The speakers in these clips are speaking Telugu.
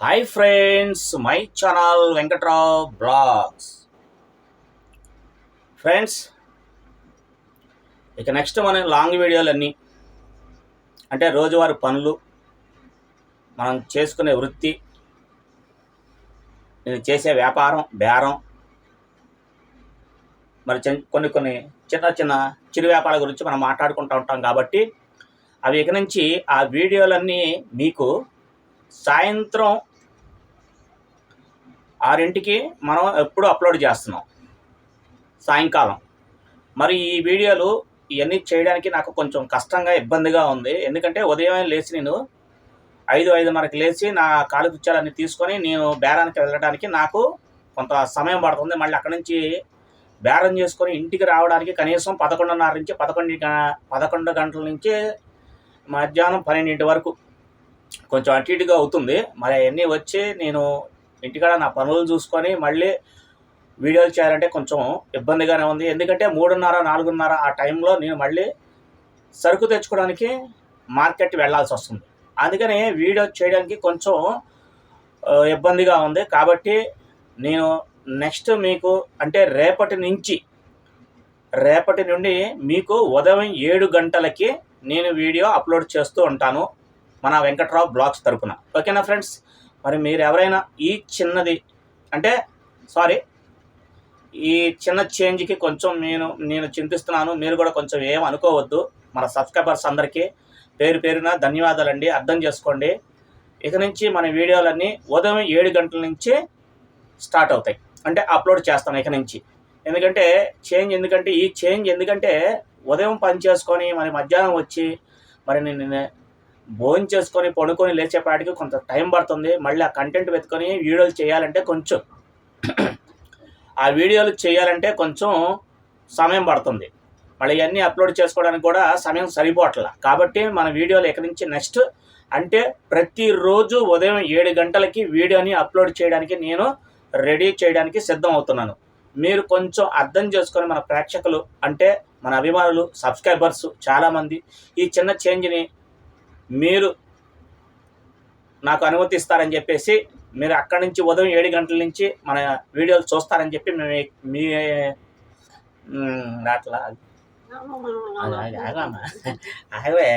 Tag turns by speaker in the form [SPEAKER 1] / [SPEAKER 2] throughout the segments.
[SPEAKER 1] Hi friends my channel Venkatrao blogs friends ఇక నెక్స్ట్ మన లాంగ్ వీడియోలన్నీ అంటే రోజువారి పనులు మనం చేసుకునే వృత్తి నేను చేసే వ్యాపారం బేరం మరి కొన్ని కొన్ని చిన్న చిన్న చిరు వ్యాపారాల గురించి మనం మాట్లాడుకుంటూ ఉంటాం కాబట్టి అవి ఇక నుంచి ఆ వీడియోలన్నీ మీకు సాయంత్రం ఆరింటికి మనం ఎప్పుడు అప్లోడ్ చేస్తున్నాం. సాయంకాలం. మరి ఈ వీడియోలు ఇవన్నీ చేయడానికి నాకు కొంచెం కష్టంగా ఇబ్బందిగా ఉంది. ఎందుకంటే ఉదయం లేచి నేను ఐదు ఐదున్నరకి లేచి నా కాలు కుచ్చాలన్నీ తీసుకొని నేను బేరానికి వెళ్ళడానికి నాకు కొంత సమయం పడుతుంది. మళ్ళీ అక్కడి నుంచి బేరం చేసుకొని ఇంటికి రావడానికి కనీసం పదకొండున్నర నుంచి పదకొండు పదకొండు గంటల నుంచి మధ్యాహ్నం పన్నెండింటి వరకు కొంచెం అటు ఇటుగా అవుతుంది. మరి అవన్నీ వచ్చి నేను ఇంటికాడ నా పనులు చూసుకొని మళ్ళీ వీడియోలు చేయాలంటే కొంచెం ఇబ్బందిగానే ఉంది. ఎందుకంటే మూడున్నర నాలుగున్నర ఆ టైంలో నేను మళ్ళీ సరుకు తెచ్చుకోవడానికి మార్కెట్ వెళ్ళాల్సి వస్తుంది. అందుకని వీడియో చేయడానికి కొంచెం ఇబ్బందిగా ఉంది. కాబట్టి నేను నెక్స్ట్ మీకు అంటే రేపటి నుంచి రేపటి నుండి మీకు ఉదయం ఏడు గంటలకి నేను వీడియో అప్లోడ్ చేస్తూ ఉంటాను. మన వెంకట్రావు బ్లాగ్స్ తరపున. ఓకేనా ఫ్రెండ్స్? మరి మీరు ఎవరైనా ఈ చిన్నది అంటే సారీ ఈ చిన్న చేంజ్కి కొంచెం నేను నేను చింతిస్తున్నాను మీరు కూడా కొంచెం ఏం అనుకోవద్దు. మన సబ్స్క్రైబర్స్ అందరికీ పేరు పేరున ధన్యవాదాలండి. అర్థం చేసుకోండి. ఇక నుంచి మన వీడియోలన్నీ ఉదయం ఏడు గంటల నుంచి స్టార్ట్ అవుతాయి. అంటే అప్లోడ్ చేస్తాను ఇక నుంచి. ఎందుకంటే చేంజ్ ఎందుకంటే ఈ చేంజ్ ఎందుకంటే ఉదయం పని చేసుకొని మరి మధ్యాహ్నం వచ్చి మరి నేను భోజనం చేసుకొని పడుకొని లేచేపాటికి కొంత టైం పడుతుంది. మళ్ళీ ఆ కంటెంట్ వెతుకొని వీడియోలు చేయాలంటే కొంచెం ఆ వీడియోలు చేయాలంటే కొంచెం సమయం పడుతుంది. మళ్ళీ ఇవన్నీ అప్లోడ్ చేసుకోవడానికి కూడా సమయం సరిపోవట్లా. కాబట్టి మన వీడియోలు ఎక్కడి నుంచి నెక్స్ట్ అంటే ప్రతిరోజు ఉదయం ఏడు గంటలకి వీడియోని అప్లోడ్ చేయడానికి నేను రెడీ చేయడానికి సిద్ధం అవుతున్నాను మీరు కొంచెం అర్థం చేసుకొని మన ప్రేక్షకులు అంటే మన అభిమానులు సబ్స్క్రైబర్స్ చాలామంది ఈ చిన్న చేంజ్ని మీరు నాకు అనుమతిస్తారని చెప్పేసి మీరు అక్కడి నుంచి ఉదయం ఏడు గంటల నుంచి మన వీడియోలు చూస్తారని చెప్పి మేము మీ అట్లా. ఆగవే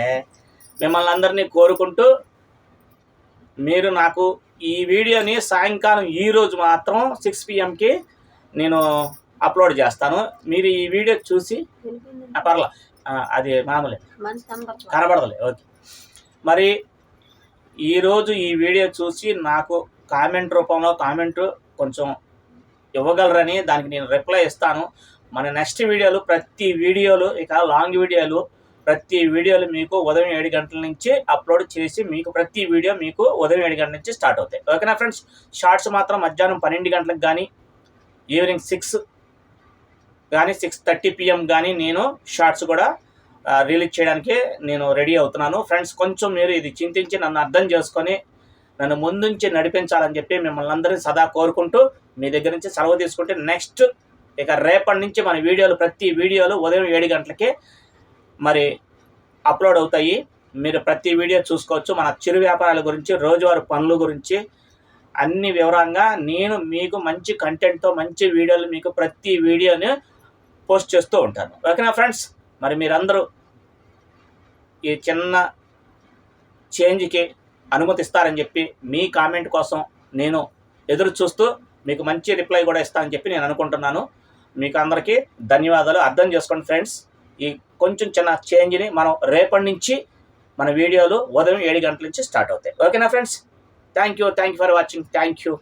[SPEAKER 1] మిమ్మల్ని అందరినీ కోరుకుంటూ మీరు నాకు ఈ వీడియోని సాయంకాలం ఈ రోజు మాత్రం సిక్స్ పిఎంకి నేను అప్లోడ్ చేస్తాను. మీరు ఈ వీడియో చూసి పర్లా. అది మామూలే. కనబడదులే. ఓకే. మరి ఈరోజు ఈ వీడియో చూసి నాకు కామెంట్ రూపంలో కామెంట్ కొంచెం ఇవ్వగలరని దానికి నేను రిప్లై ఇస్తాను. మన నెక్స్ట్ వీడియోలు ప్రతి వీడియోలు ఇక లాంగ్ వీడియోలు ప్రతి వీడియోలు మీకు ఉదయం ఏడు గంటల నుంచి అప్లోడ్ చేసి మీకు ప్రతి వీడియో మీకు ఉదయం ఏడు గంటల నుంచి స్టార్ట్ అవుతాయి. ఓకేనా ఫ్రెండ్స్? షార్ట్స్ మాత్రం మధ్యాహ్నం పన్నెండు గంటలకు కానీ ఈవినింగ్ సిక్స్ కానీ సిక్స్ థర్టీ పిఎం కానీ నేను షార్ట్స్ కూడా రిలీజ్ చేయడానికి నేను రెడీ అవుతున్నాను. ఫ్రెండ్స్ కొంచెం మీరు ఇది చింతించి నన్ను అర్థం చేసుకొని నన్ను ముందుంచి నడిపించాలని చెప్పి మిమ్మల్ని అందరినీ సదా కోరుకుంటూ మీ దగ్గర నుంచి సెలవు తీసుకుంటే నెక్స్ట్ ఇక రేపటి నుంచి మన వీడియోలు ప్రతి వీడియోలు ఉదయం ఏడు గంటలకి మరి అప్లోడ్ అవుతాయి. మీరు ప్రతి వీడియో చూసుకోవచ్చు. మన చిరు వ్యాపారాల గురించి రోజువారి పనుల గురించి అన్ని వివరంగా నేను మీకు మంచి కంటెంట్తో మంచి వీడియోలు మీకు ప్రతి వీడియోని పోస్ట్ చేస్తూ ఉంటాను. ఓకేనా ఫ్రెండ్స్? మరి మీరందరూ ఈ చిన్న చేంజ్కి అనుమతిస్తారని చెప్పి మీ కామెంట్ కోసం నేను ఎదురు చూస్తూ మీకు మంచి రిప్లై కూడా ఇస్తానని చెప్పి నేను అనుకుంటున్నాను. మీకు అందరికీ ధన్యవాదాలు. అర్థం చేసుకోండి ఫ్రెండ్స్. ఈ కొంచెం చిన్న చేంజ్ని మనం రేపటి నుంచి మన వీడియోలు ఉదయం ఏడు గంటల నుంచి స్టార్ట్ అవుతాయి. ఓకేనా friends? Thank you thank you for watching. Thank you